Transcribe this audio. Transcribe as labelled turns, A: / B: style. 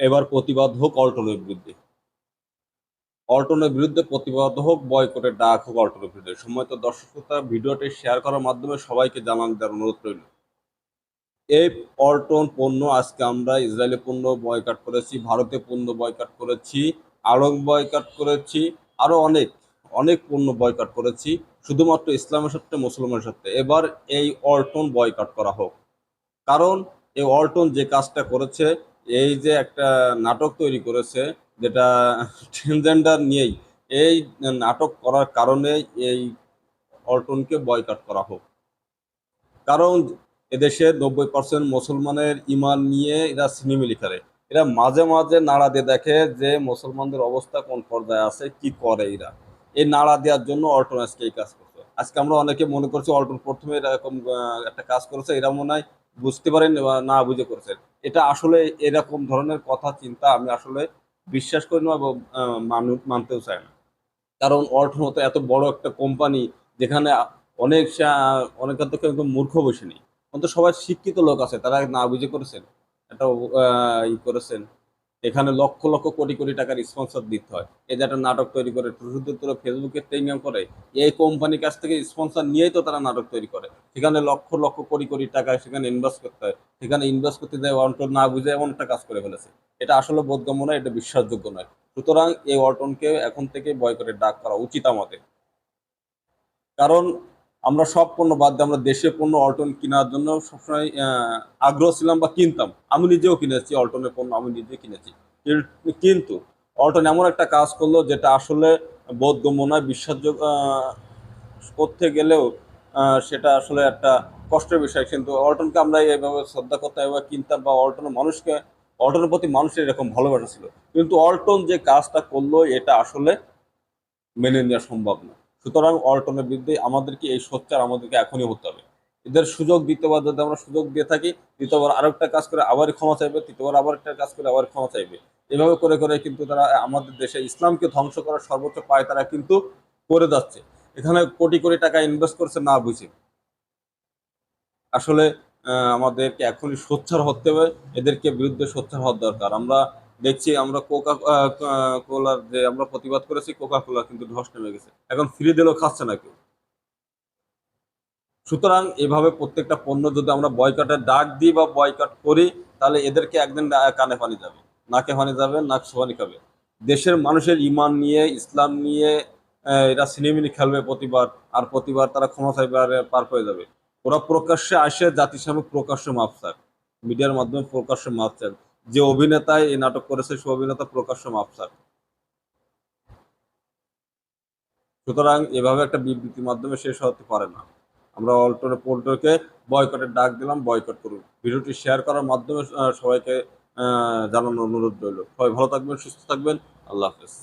A: এবার প্রতিবাদ হোক অল্টনের বিরুদ্ধে। অল্টনের বিরুদ্ধে প্রতিবাদ হোক, বয়কটের ডাক হোক অল্টনের বিরুদ্ধে। সময় তো দর্শক শ্রোতা ভিডিওটি শেয়ার করার মাধ্যমে সবাইকে জানান দেওয়ার অনুরোধ রইল। এই অল্টন পণ্য আজকে আমরা ইসরায়েলি পণ্য বয়কাট করেছি ভারতে পণ্য বয়কাট করেছি আরব বয়কাট করেছি, আরও অনেক অনেক পণ্য বয়কাট করেছি, শুধুমাত্র ইসলামের সত্ত্বে মুসলমানের সত্ত্বে এবার এই অল্টন বয়কাট করা হোক। কারণ এই অল্টন যে কাজটা করেছে এই যে একটা নাটক তৈরি করেছে, যেটা ট্রান্সজেন্ডার নিয়েই, এই নাটক করার কারণে এই অল্টনকে বয়কট করা হোক। কারণ এদেশে নব্বই পার্সেন্ট মুসলমানের ইমান নিয়ে এরা সিনেমিলি করে এরা মাঝে মাঝে নাড়া দিয়ে দেখে যে মুসলমানদের অবস্থা কোন পর্যায়ে আছে, কি করে এরা। এই নাড়া দেওয়ার জন্য অল্টন আজকে এই কাজ করছে। আজকে আমরা অনেকে মনে করছি অল্টন প্রথমে এরকম একটা কাজ করেছে, এরা মনে হয় বুঝতে পারেন না বুঝে করেছেন। এটা আসলে এরকম ধরনের কথা, চিন্তা আমি আসলে বিশ্বাস করি না এবং মানুষ মানতেও চাই না। কারণ অল্টন মতো এত বড় একটা কোম্পানি যেখানে অনেক অনেক তো কেউ মূর্খ বসে নেই অন্তত সবাই শিক্ষিত লোক আছে, তারা না বুঝে করেছেন। একটা ই করেছেন। এখানে লক্ষ লক্ষ, কোটি কোটি টাকার স্পন্সর দিতে হয়। এই যে একটা নাটক তৈরি করে শুধু তোরা ফেসবুকে টেলিগ্রাম করে, এই কোম্পানির কাছ থেকে স্পন্সর নিয়েই তো তারা নাটক তৈরি করে। সেখানে লক্ষ লক্ষ, কোটি কোটি টাকা সেখানে ইনভেস্ট করতে হয়। সেখানে ইনভেস্ট করতে যায় অল্টন না বুঝে এমন একটা কাজ করে ফেলেছে। এটা আসলে বোধগম্য নয়, এটা বিশ্বাসযোগ্য নয়। সুতরাং এই অল্টনকে এখন থেকে বয়কটের ডাক করা উচিত আমাদের। কারণ আমরা সব পণ্য বাদ দিয়ে আমরা দেশীয় পণ্য অল্টন কেনার জন্য সবসময় আগ্রহ ছিলাম বা কিনতাম। আমি নিজেও কিনেছি অল্টনের পণ্য, আমি নিজে কিনেছি। কিন্তু অল্টন এমন একটা কাজ করল যেটা আসলে বোধগম্য নয়, বিশ্বাসযোগ্য করতে গেলেও সেটা আসলে একটা কষ্টের বিষয়। কিন্তু অল্টনকে আমরা এইভাবে শ্রদ্ধা করতাম এভাবে কিনতাম বা অল্টনের মানুষকে, অল্টনের প্রতি মানুষের এরকম ভালোবাসা ছিল। কিন্তু অল্টন যে কাজটা করল, এটা আসলে মেনে নেওয়া সম্ভব না। সুতরাং অল্টনের বিরুদ্ধে আমাদেরকে এই সোচ্চার আমাদেরকে এখনই হতে হবে। এদের সুযোগ দ্বিতীয়বার যদি আমরা সুযোগ দিয়ে থাকি। দ্বিতীয়বার আরও একটা কাজ করে আবার ক্ষমা চাইবে, তৃতীয়বার আবার একটা কাজ করে আবার ক্ষমা চাইবে। এভাবে করে করে কিন্তু তারা আমাদের দেশে ইসলামকে ধ্বংস করার সর্বোচ্চ পায় তারা কিন্তু করে যাচ্ছে। এখানে কোটি কোটি টাকা ইনভেস্ট করছে, না বুঝে। আসলে আমাদেরকে এখনই সোচ্চার হতে হবে, এদেরকে বিরুদ্ধে সোচ্চার হওয়ার দরকার। আমরা দেখছি, আমরা কোকা কোলার যে আমরা প্রতিবাদ করেছি কোকা কোলা কিন্তু ধস নেমে গেছে। এখন ফ্রি দিলেও খাচ্ছে না কেউ। সুতরাং, এভাবে প্রত্যেকটা পণ্য যদি আমরা বয়কটের ডাক দিই বা বয়কট করি, তাহলে এদেরকে একদিন কানে পানি যাবে। নাকে পানি যাবে, নাক সোহানি খাবে। দেশের মানুষের ইমান নিয়ে, ইসলাম নিয়ে এরা সিনেমিনি খেলবে প্রতিবার, আর প্রতিবার তারা ক্ষমা চাইবে পার হয়ে যাবে। ওরা প্রকাশ্যে আসে জাতির প্রকাশ্য মাপ চায় মিডিয়ার মাধ্যমে প্রকাশ্য মাপ চায় যে অভিনেতায় এই নাটক করেছে, সে অভিনেতা প্রকাশ্য মাপ চায় সুতরাং এভাবে একটা বিবৃতির মাধ্যমে শেষ হতে পারে না। আমরা অল্টনে পোল্টকে বয়কটের ডাক দিলাম, বয়কট করুন। ভিডিওটি শেয়ার করার মাধ্যমে সবাইকে জানানোর অনুরোধ রইল। সবাই ভালো থাকবেন, সুস্থ থাকবেন। আল্লাহ হাফেজ।